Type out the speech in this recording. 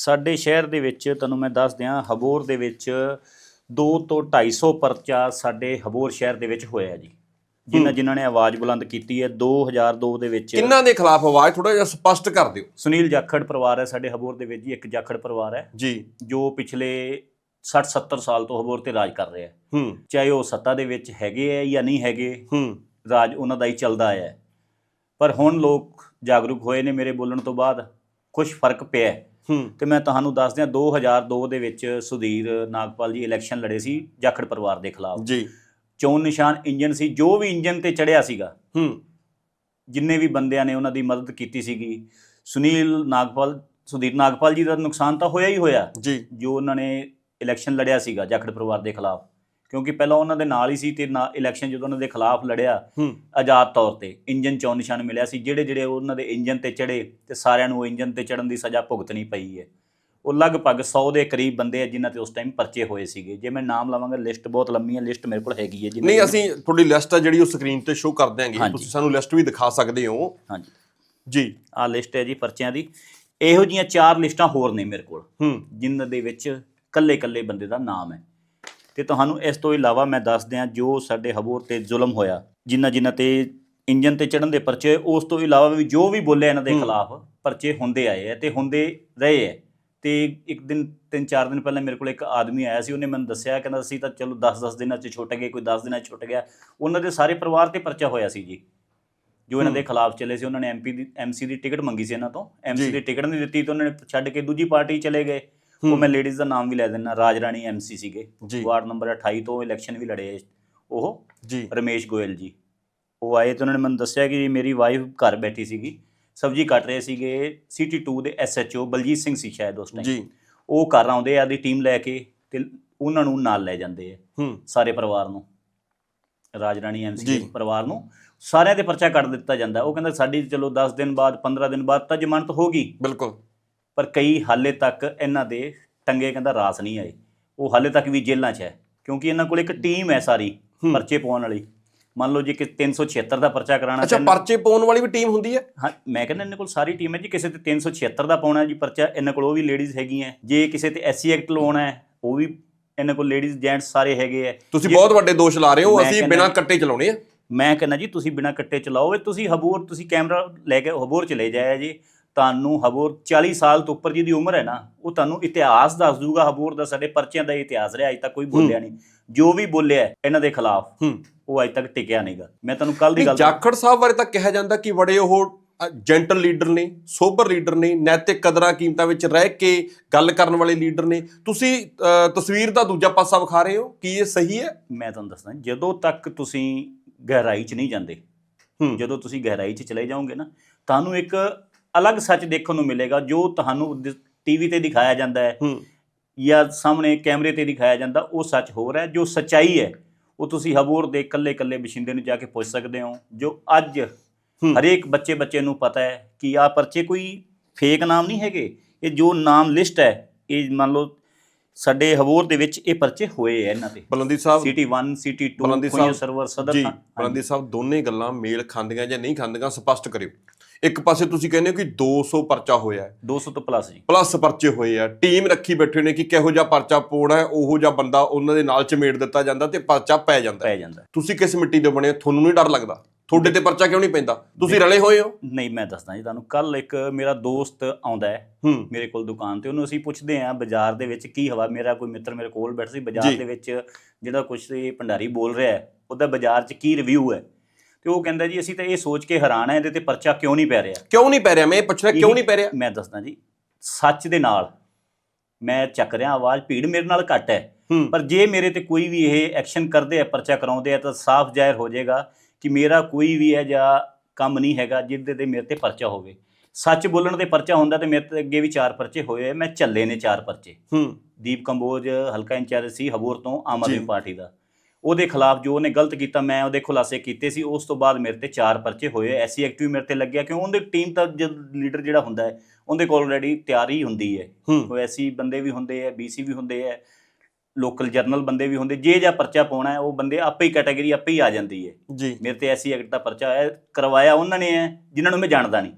ਸਾਡੇ ਸ਼ਹਿਰ ਦੇ ਵਿੱਚ ਤੁਹਾਨੂੰ ਮੈਂ ਦੱਸ ਦਿਆਂ ਹਬੋਰ ਦੇ ਵਿੱਚ 2 ਤੋਂ 250 ਪਰਚਾ ਸਾਡੇ ਹਬੋਰ ਸ਼ਹਿਰ ਦੇ ਵਿੱਚ ਹੋਇਆ ਜੀ। ਜਿਨ੍ਹਾਂ ਜਿਨ੍ਹਾਂ ਨੇ ਆਵਾਜ਼ ਬੁਲੰਦ ਕੀਤੀ ਹੈ 2002 ਦੇ ਵਿੱਚ ਕਿੰਨਾਂ ਦੇ ਖਿਲਾਫ ਆਵਾਜ਼ ਥੋੜਾ ਜਿਹਾ ਸਪਸ਼ਟ ਕਰ ਦਿਓ। ਸੁਨੀਲ ਜਾਖੜ ਪਰਿਵਾਰ ਹੈ ਸਾਡੇ ਹਬੋਰ ਦੇ ਵਿੱਚ ਜੀ ਇੱਕ ਜਾਖੜ ਪਰਿਵਾਰ ਹੈ। ਜੀ। ਜੋ ਪਿਛਲੇ 60 70 ਸਾਲ ਤੋਂ ਹਬੋਰ ਤੇ ਰਾਜ ਕਰ ਰਿਹਾ ਹੈ। ਹੂੰ। ਚਾਹੇ ਉਹ ਸੱਤਾ ਦੇ ਵਿੱਚ ਹੈਗੇ ਹੈ ਜਾਂ ਨਹੀਂ ਹੈਗੇ ਹੂੰ। ਰਾਜ ਉਹਨਾਂ ਦਾ ਹੀ ਚੱਲਦਾ ਆਇਆ ਹੈ। ਪਰ ਹੁਣ ਲੋਕ ਜਾਗਰੂਕ ਹੋਏ ਨੇ ਮੇਰੇ ਬੋਲਣ ਤੋਂ ਬਾਅਦ। ਕੁਝ ਫ਼ਰਕ ਪਿਆ ਹੈ। ਤੇ ਮੈਂ ਤੁਹਾਨੂੰ ਦੱਸ ਦਿਆਂ 2002 ਦੇ ਵਿੱਚ ਸੁਧੀਰ ਨਾਗਪਾਲ ਜੀ ਇਲੈਕਸ਼ਨ ਲੜੇ ਸੀ ਜਾਖੜ ਪਰਿਵਾਰ ਦੇ ਖਿਲਾਫ। ਜੀ। ਚੋਣ ਨਿਸ਼ਾਨ ਇੰਜਨ ਸੀ ਜੋ ਵੀ ਇੰਜਨ ਤੇ ਚੜਿਆ ਸੀਗਾ ਹੂੰ। ਜਿੰਨੇ ਵੀ ਬੰਦਿਆਂ ਨੇ ਉਹਨਾਂ ਦੀ ਮਦਦ ਕੀਤੀ ਸੀਗੀ। ਸੁਨੀਲ ਨਾਗਪਾਲ ਸੁਧੀਰ ਨਾਗਪਾਲ ਜੀ ਦਾ ਨੁਕਸਾਨ ਤਾਂ ਹੋਇਆ ਹੀ ਹੋਇਆ। ਜੀ। ਜੋ ਉਹਨਾਂ ਨੇ ਇਲੈਕਸ਼ਨ ਲੜਿਆ ਸੀਗਾ ਜਾਖੜ ਪਰਿਵਾਰ ਦੇ ਖਿਲਾਫ। ਕਿਉਂਕਿ ਪਹਿਲਾਂ ਉਹਨਾਂ ਦੇ ਨਾਲ ਹੀ ਸੀ ਤੇ ਨਾ ਇਲੈਕਸ਼ਨ ਜਦੋਂ ਉਹਨਾਂ ਦੇ ਖਿਲਾਫ ਲੜਿਆ ਆਜ਼ਾਦ ਤੌਰ ਤੇ ਇੰਜਨ ਚੋਂ ਨਿਸ਼ਾਨ ਮਿਲਿਆ ਸੀ ਜਿਹੜੇ ਜਿਹੜੇ ਉਹਨਾਂ ਦੇ ਇੰਜਨ ਤੇ ਚੜੇ ਤੇ ਸਾਰਿਆਂ ਨੂੰ ਉਹ ਇੰਜਨ ਤੇ ਚੜਨ ਦੀ ਸਜ਼ਾ ਭੁਗਤਣੀ ਪਈ ਹੈ। ਉਹ ਲਗਭਗ 100 ਦੇ ਕਰੀਬ ਬੰਦੇ ਆ ਜਿਨ੍ਹਾਂ ਤੇ ਉਸ ਟਾਈਮ ਪਰਚੇ ਹੋਏ ਸੀਗੇ। ਜੇ ਮੈਂ ਨਾਮ ਲਵਾਂਗਾ ਲਿਸਟ ਬਹੁਤ ਲੰਮੀ ਹੈ ਲਿਸਟ ਮੇਰੇ ਕੋਲ ਹੈਗੀ ਹੈ ਜਿਨ੍ਹਾਂ ਨਹੀਂ ਅਸੀਂ ਤੁਹਾਡੀ ਲਿਸਟ ਆ ਜਿਹੜੀ ਉਹ ਸਕਰੀਨ ਤੇ ਸ਼ੋ ਕਰ ਦਿਆਂਗੇ। ਤੁਸੀਂ ਸਾਨੂੰ ਲਿਸਟ ਵੀ ਦਿਖਾ ਸਕਦੇ ਹੋ। ਹਾਂਜੀ। ਜੀ। ਆਹ ਲਿਸਟ ਹੈ ਜੀ ਪਰਚਿਆਂ ਦੀ। ਇਹੋ ਜੀਆਂ ਚਾਰ ਲਿਸਟਾਂ ਹੋਰ ਨੇ ਮੇਰੇ ਕੋਲ ਹੂੰ। ਜਿਨ੍ਹਾਂ ਦੇ ਵਿੱਚ ਕੱਲੇ-ਕੱਲੇ ਬੰਦੇ ਦਾ ਨਾਮ ਹੈ। ਤੇ ਤੁਹਾਨੂੰ ਇਸ ਤੋਂ ਇਲਾਵਾ ਮੈਂ ਦੱਸ ਦਿਆਂ ਜੋ ਸਾਡੇ ਹਬੂਰ ਤੇ ਜ਼ੁਲਮ ਹੋਇਆ ਜਿਨ੍ਹਾਂ ਜਿਨ੍ਹਾਂ ਤੇ ਇੰਜਨ ਤੇ ਚੜਨ ਦੇ ਪਰਚੇ ਉਸ ਤੋਂ ਇਲਾਵਾ ਵੀ ਜੋ ਵੀ ਬੋਲੇ ਇਹਨਾਂ ਦੇ। ਖਿਲਾਫ ਪਰਚੇ ਹੁੰਦੇ ਆਏ ਆ ਤੇ ਹੁੰਦੇ ਰਹੇ ਹੈ ਤੇ ਇੱਕ ਦਿਨ ਤਿੰਨ ਚਾਰ ਦਿਨ ਪਹਿਲਾਂ ਮੇਰੇ ਕੋਲ ਇੱਕ ਆਦਮੀ ਆਇਆ ਸੀ ਉਹਨੇ ਮੈਨੂੰ ਦੱਸਿਆ ਕਹਿੰਦਾ ਅਸੀਂ ਤਾਂ ਚਲੋ 10-10 ਦਿਨਾਂ 'ਚ ਛੁੱਟ ਗਏ ਕੋਈ 10 ਦਿਨਾਂ 'ਚ ਛੁੱਟ ਗਿਆ ਉਹਨਾਂ ਦੇ ਸਾਰੇ ਪਰਿਵਾਰ ਤੇ ਪਰਚਾ ਹੋਇਆ ਸੀ ਜੀ ਜੋ ਇਹਨਾਂ ਦੇ। ਖਿਲਾਫ ਚੱਲੇ ਸੀ ਉਹਨਾਂ ਨੇ ਐਮਪੀ ਦੀ ਐਮਸੀ ਦੀ ਟਿਕਟ ਮੰਗੀ ਸੀ ਇਹਨਾਂ ਤੋਂ। ਐਮਸੀ ਦੀ ਟਿਕਟ ਨਹੀਂ ਦਿੱਤੀ ਤਾਂ ਉਹਨਾਂ ਨੇ ਛੱਡ ਕੇ ਦੂਜੀ ਪਾਰਟੀ ਚਲੇ ਗਏ ਉਹ ਹੂੰ। ਮੈਂ ਲੇਡੀਜ਼ ਦਾ ਨਾਮ ਵੀ ਲੈ ਦਿੰਦਾ ਰਾਜ ਰਾਣੀ ਐਮਸੀ ਸੀਗੇ। ਵਾਰਡ ਨੰਬਰ 28 ਤੋਂ ਇਲੈਕਸ਼ਨ ਵੀ ਲੜੇ ਉਹ ਜੀ। ਰਮੇਸ਼ ਗੋਇਲ ਜੀ। ਉਹ ਆਏ ਤੇ ਉਹਨਾਂ ਨੇ ਮੈਨੂੰ ਦੱਸਿਆ ਕਿ ਮੇਰੀ ਵਾਈਫ ਘਰ ਬੈਠੀ ਸੀਗੀ ਸਬਜ਼ੀ ਕੱਟ ਰਹੇ ਸੀਗੇ ਸਿਟੀ 2 ਦੇ ਐਸਐਚਓ ਬਲਜੀਤ ਸਿੰਘ ਸੀ ਸ਼ਾਇਦ ਉਸ ਟਾਈਮ ਜੀ। ਉਹ ਘਰ ਆਉਂਦੇ ਆ ਦੀ ਟੀਮ ਲੈ ਕੇ ਤੇ ਉਹਨਾਂ ਨੂੰ ਨਾਲ ਲੈ ਜਾਂਦੇ ਆ ਹੂੰ। ਸਾਰੇ ਪਰਿਵਾਰ ਨੂੰ। ਰਾਜ ਰਾਣੀ ਐਮਸੀ। ਦੇ ਪਰਿਵਾਰ ਨੂੰ। ਸਾਰਿਆਂ ਦੇ ਪਰਚਾ ਕੱਢ ਦਿੱਤਾ ਜਾਂਦਾ। ਉਹ ਕਹਿੰਦਾ ਸਾਡੀ ਚਲੋ 10 ਦਿਨ ਬਾਅਦ 15 ਦਿਨ ਬਾਅਦ ਤਾਂ ਜ਼ਮਾਨਤ ਹੋਗੀ ਬਿਲਕੁਲ। ਪਰ ਕਈ ਹਾਲੇ ਤੱਕ ਇਹਨਾਂ ਦੇ ਟੰਗੇ ਕਹਿੰਦਾ ਰਾਸ ਨਹੀਂ ਆਏ। ਉਹ ਹਾਲੇ ਤੱਕ ਵੀ ਜੇਲ੍ਹਾਂ 'ਚ ਹੈ ਕਿਉਂਕਿ ਇਹਨਾਂ ਕੋਲ ਇੱਕ ਟੀਮ ਹੈ ਸਾਰੀ। ਪਰਚੇ ਪਾਉਣ ਵਾਲੀ। ਮੰਨ ਲਓ ਜੇ ਕਿ 376 ਦਾ ਪਰਚਾ ਕਰਾਉਣਾ ਅੱਛਾ ਪਰਚੇ ਪਾਉਣ ਵਾਲੀ ਵੀ ਟੀਮ ਹੁੰਦੀ ਹੈ? ਹਾਂ ਮੈਂ ਕਹਿੰਦਾ ਇਹਨਾਂ ਕੋਲ ਸਾਰੀ ਟੀਮ ਹੈ ਜੀ ਕਿਸੇ ਤੇ 376 ਦਾ ਪਾਉਣਾ ਜੀ ਪਰਚਾ ਇਹਨਾਂ ਕੋਲ ਉਹ ਵੀ ਲੇਡੀਜ਼ ਹੈਗੀਆਂ। ਜੇ ਕਿਸੇ ਤੇ ਐਸਸੀ ਐਕਟ ਲਵਾਉਣਾ ਹੈ ਉਹ ਵੀ ਇਹਨਾਂ ਕੋਲ ਲੇਡੀਜ਼ ਜੈਂਟਸ ਸਾਰੇ ਹੈਗੇ ਆ ਤੁਸੀਂ ਬਹੁਤ ਵੱਡੇ ਦੋਸ਼ ਲਾ ਰਹੇ ਹੋ ਅਸੀਂ ਬਿਨਾਂ ਕੱਟੇ ਚਲਾਉਣੇ ਆ। ਮੈਂ ਕਹਿੰਦਾ ਜੀ ਤੁਸੀਂ ਬਿਨਾ ਕੱਟੇ ਚਲਾਓ। ਇਹ ਤੁਸੀਂ ਹਬੋਰ ਤੁਸੀਂ ਕੈਮਰਾ ਲੈ ਕੇ ਹਬੋਰ ਚਲੇ ਜਾਇਆ ਜੀ। ਤੁਹਾਨੂੰ ਹਬੋਰ 40 ਸਾਲ ਤੋਂ ਉੱਪਰ ਜਿਹਦੀ ਉਮਰ ਹੈ ਨਾ ਉਹ ਤੁਹਾਨੂੰ ਇਤਿਹਾਸ ਦੱਸ ਦੂਗਾ ਹਬੋਰ ਦਾ ਸਾਡੇ ਪਰਚਿਆਂ ਦਾ ਇਤਿਹਾਸ ਰਿਹਾ ਅਜੇ ਤੱਕ ਕੋਈ ਬੋਲਿਆ ਨਹੀਂ। ਜੋ ਵੀ ਬੋਲਿਆ ਇਹਨਾਂ ਦੇ ਖਿਲਾਫ ਉਹ ਅਜੇ ਤੱਕ ਟਿਕਿਆ ਨਹੀਂਗਾ। ਮੈਂ ਤੁਹਾਨੂੰ ਕੱਲ ਦੀ ਗੱਲ ਜਾਖੜ ਸਾਹਿਬ ਬਾਰੇ ਤਾਂ ਕਿਹਾ ਜਾਂਦਾ ਕਿ ਬੜੇ ਉਹ ਜੈਂਟਲ ਲੀਡਰ ਨੇ ਸੋਬਰ ਲੀਡਰ ਨੇ ਨੈਤਿਕ ਕਦਰਾਂ ਕੀਮਤਾਂ ਵਿੱਚ ਰਹਿ ਕੇ ਗੱਲ ਕਰਨ ਵਾਲੇ ਲੀਡਰ ਨੇ। ਤੁਸੀਂ ਤਸਵੀਰ ਦਾ ਦੂਜਾ ਪਾਸਾ ਵਿਖਾ ਰਹੇ ਹੋ ਕੀ ਇਹ ਸਹੀ ਹੈ? ਮੈਂ ਤੁਹਾਨੂੰ ਦੱਸਦਾ ਜਦੋਂ ਤੱਕ ਤੁਸੀਂ ਗਹਿਰਾਈ 'ਚ ਨਹੀਂ ਜਾਂਦੇ ਜਦੋਂ ਤੁਸੀਂ ਗਹਿਰਾਈ 'ਚ ਚਲੇ ਜਾਓਗੇ ਨਾ ਤੁਹਾਨੂੰ ਇੱਕ ਅਲੱਗ ਸੱਚ ਦੇਖਣ ਨੂੰ ਮਿਲੇਗਾ ਜੋ ਤੁਹਾਨੂੰ ਟੀਵੀ ਤੇ ਦਿਖਾਇਆ ਜਾਂਦਾ ਹੈ ਹੂੰ। ਜਾਂ ਸਾਹਮਣੇ ਕੈਮਰੇ ਤੇ ਦਿਖਾਇਆ ਜਾਂਦਾ ਉਹ ਸੱਚ ਹੋ ਰਿਹਾ ਜੋ ਸਚਾਈ ਹੈ ਉਹ ਤੁਸੀਂ ਹਬੂਰ ਦੇ ਇਕੱਲੇ ਇਕੱਲੇ ਬਸ਼ਿੰਦੇ ਨੂੰ ਜਾ ਕੇ ਪੁੱਛ ਸਕਦੇ ਹੋ ਜੋ ਅੱਜ ਹੂੰ। ਹਰੇਕ ਬੱਚੇ ਬੱਚੇ ਨੂੰ ਪਤਾ ਹੈ ਕਿ ਆਹ ਪਰਚੇ ਕੋਈ ਫੇਕ ਨਾਮ ਨਹੀਂ ਹੈਗੇ ਇਹ ਜੋ ਨਾਮ ਲਿਸਟ ਹੈ ਇਹ ਮੰਨ ਲਓ ਸਾਡੇ ਹਬੂਰ ਦੇ ਵਿੱਚ ਇਹ ਪਰਚੇ ਹੋਏ ਹੈ ਇਹਨਾਂ ਤੇ ਬਲੰਦੀ ਸਾਹਿਬ ਸਿਟੀ 1 ਸਿਟੀ 2 ਬਲੰਦੀ ਖੁਈਆ ਸਾਹਿਬ ਸਰਵਰ ਸਦਰ ਜੀ ਬਲੰਦੀ ਸਾਹਿਬ ਦੋਨੇ ਗੱਲਾਂ ਮੇਲ ਖਾਂਦੀਆਂ ਜਾਂ ਨਹੀਂ ਖਾਂਦੀਆਂ ਸਪਸ਼ਟ ਕਰਿਓ। ਇੱਕ ਪਾਸੇ ਤੁਸੀਂ ਕਹਿੰਦੇ ਹੋ ਕਿ 200 ਪਰਚਾ ਹੋਇਆ ਹੈ। 200 ਤੋਂ ਪਲੱਸ ਜੀ। ਪਲੱਸ ਪਰਚੇ ਹੋਏ ਆ। ਟੀਮ ਰੱਖੀ ਬੈਠੇ ਨੇ ਕਿ ਕਿਹੋ ਜਿਹਾ ਪਰਚਾ ਹੈ ਉਹੋ ਜਿਹਾ ਬੰਦਾ ਉਹਨਾਂ ਦੇ ਨਾਲ ਚਮੇੜ ਦਿੱਤਾ ਜਾਂਦਾ ਤੇ ਪਰਚਾ ਪੈ ਜਾਂਦਾ। ਹੈ। ਪੈ ਜਾਂਦਾ। ਤੁਸੀਂ ਕਿਸ ਮਿੱਟੀ ਦੇ ਬਣੇ ਹੋ? ਤੁਹਾਨੂੰ ਨਹੀਂ ਡਰ ਲੱਗਦਾ? ਤੁਹਾਡੇ ਤੇ ਪਰਚਾ ਕਿਉਂ ਨਹੀਂ ਪੈਂਦਾ? ਤੁਸੀਂ ਰਲੇ ਹੋਏ ਹੋ? ਨਹੀਂ ਮੈਂ ਦੱਸਦਾ ਜੀ ਤੁਹਾਨੂੰ। ਕੱਲ ਇੱਕ ਮੇਰਾ ਦੋਸਤ ਆਉਂਦਾ ਹੈ ਹੂੰ। ਮੇਰੇ ਕੋਲ ਦੁਕਾਨ ਤੇ। ਉਹਨੂੰ ਅਸੀਂ ਪੁੱਛਦੇ ਆਂ ਬਾਜ਼ਾਰ ਦੇ ਵਿੱਚ ਕੀ ਹਵਾ? ਮੇਰਾ ਕੋਈ ਮਿੱਤਰ ਮੇਰੇ ਕੋਲ ਬੈਠ ਸੀ। ਬਾਜ਼ਾਰ ਜੀ। ਦੇ ਵਿੱਚ ਜਿਹੜਾ ਕੁਝ ਇਹ ਭੰਡਾਰੀ ਬੋਲ ਰਿਹਾ ਹੈ ਉਹਦਾ ਬਾਜ਼ਾਰ 'ਚ ਕੀ ਰਿਵਿਊ ਹੈ? ਤੇ ਉਹ ਕਹਿੰਦਾ ਜੀ ਅਸੀਂ ਤਾਂ ਇਹ ਸੋਚ ਕੇ ਹੈਰਾਨ ਆ ਇਹਦੇ ਤੇ ਪਰਚਾ ਕਿਉਂ ਨਹੀਂ ਪੈ ਰਿਹਾ? ਕਿਉਂ ਨਹੀਂ ਪੈ ਰਿਹਾ? ਮੈਂ ਇਹ ਪੁੱਛਣਾ ਕਿਉਂ ਨਹੀਂ ਪੈ ਰਿਹਾ? ਮੈਂ ਦੱਸਦਾ ਜੀ ਸੱਚ ਦੇ ਨਾਲ ਮੈਂ ਚੱਕ ਰਿਹਾ ਆਵਾਜ਼ ਭੀੜ ਮੇਰੇ ਨਾਲ ਘੱਟ ਹੈ। ਪਰ ਜੇ ਮੇਰੇ ਤੇ ਕੋਈ ਵੀ ਇਹ ਐਕਸ਼ਨ ਕਰਦੇ ਆ ਪਰਚਾ ਕਰਾਉਂਦੇ ਆ ਤਾਂ ਸਾਫ਼ ਜ਼ਾਹਿਰ ਹੋ ਜਾਏਗਾ ਕਿ ਮੇਰਾ ਕੋਈ ਵੀ ਹੈ ਜਾਂ ਕੰਮ ਨਹੀਂ ਹੈਗਾ ਜਿਹਦੇ ਤੇ ਮੇਰੇ ਤੇ ਪਰਚਾ ਹੋਵੇ। ਸੱਚ ਬੋਲਣ ਤੇ ਪਰਚਾ ਹੁੰਦਾ ਤੇ ਮੇਰੇ ਤੇ ਅੱਗੇ ਵੀ ਚਾਰ ਪਰਚੇ ਹੋਏ ਮੈਂ ਝੱਲੇ ਨੇ ਚਾਰ ਪਰਚੇ। ਹੂੰ। ਦੀਪ ਕੰਬੋਜ ਹਲਕਾ ਇੰਚਾਰਜ ਸੀ ਹਬੂਰ ਤੋਂ ਆਮ। ਆਦਮੀ ਪਾਰਟੀ ਦਾ। ਉਹਦੇ ਖਿਲਾਫ ਜੋ ਉਹਨੇ ਗਲਤ ਕੀਤਾ ਮੈਂ ਉਹਦੇ ਖੁਲਾਸੇ ਕੀਤੇ ਸੀ ਉਸ ਤੋਂ ਬਾਅਦ ਮੇਰੇ ਤੇ ਚਾਰ ਪਰਚੇ ਹੋਏ ਐਸਸੀ ਐਕਟ ਵੀ ਮੇਰੇ ਤੇ ਲੱਗਿਆ ਕਿਉਂ? ਉਹਦੀ ਟੀਮ ਤਾਂ ਜਦ ਲੀਡਰ ਜਿਹੜਾ ਹੁੰਦਾ ਹੈ ਉਹਦੇ ਕੋਲ ਆਲਰੇਡੀ ਤਿਆਰੀ ਹੁੰਦੀ ਹੈ। ਹੂੰ। ਕੋਈ ਐਸੀ ਬੰਦੇ ਵੀ ਹੁੰਦੇ ਆ ਬੀਸੀ ਵੀ ਹੁੰਦੇ ਆ ਲੋਕਲ ਜਰਨਲ ਬੰਦੇ ਵੀ ਹੁੰਦੇ ਜੇ ਜਾਂ ਪਰਚਾ ਪਾਉਣਾ ਹੈ ਉਹ ਬੰਦੇ ਆਪੇ ਹੀ ਕੈਟਾਗਰੀ ਆਪੇ ਹੀ ਆ ਜਾਂਦੀ ਹੈ। ਜੀ। ਮੇਰੇ ਤੇ ਐਸੀ ਐਕਟ ਦਾ ਪਰਚਾ ਹੈ ਕਰਵਾਇਆ ਉਹਨਾਂ ਨੇ ਹੈ ਜਿਨ੍ਹਾਂ ਨੂੰ ਮੈਂ ਜਾਣਦਾ ਨਹੀਂ।